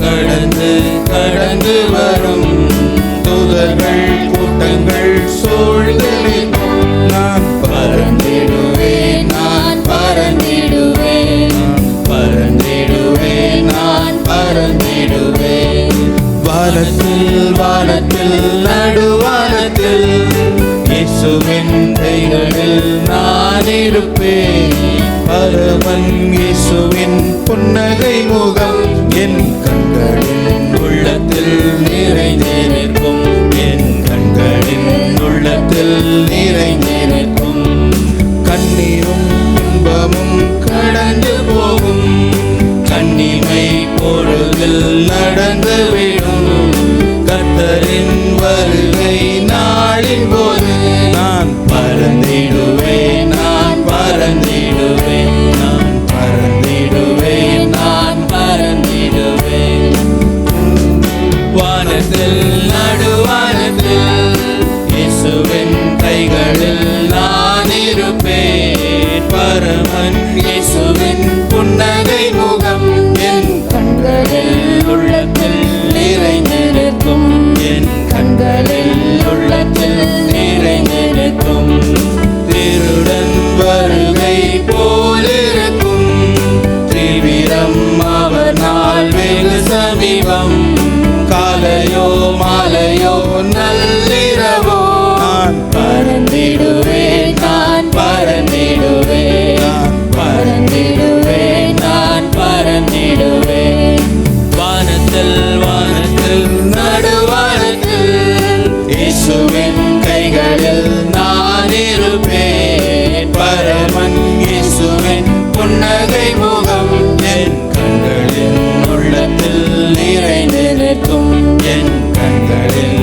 கடந்து கடந்து வரும் தூதர்கள் கூட்டங்கள் சூழ்ந்து நான் பறந்திடுவேன் நான் பறந்திடுவேன். பறந்திடுவேன் நான் பறந்திடுவேன். வானத்தில் வானத்தில் நடுவானத்தில் இயேசுவின் கைகளில் நான் இருப்பேன். பருவன் இயேசுவின் புன்னகை முகம் என் நாங்கள் நடந்துவிடும். கத்தரின் வருகை நாளின் போது நான் பறந்திடுவேன் நான் பறந்திடுவேன் நான் பறந்திடுவேன் நான் பறந்திடுவேன். வானத்தில் நடுவானத்தில் இயேசுவின் கைகளில் உலகை முகம் என் கண்களின் உள்ளத்தில் நீரை நினைக்கும் என் கண்களில்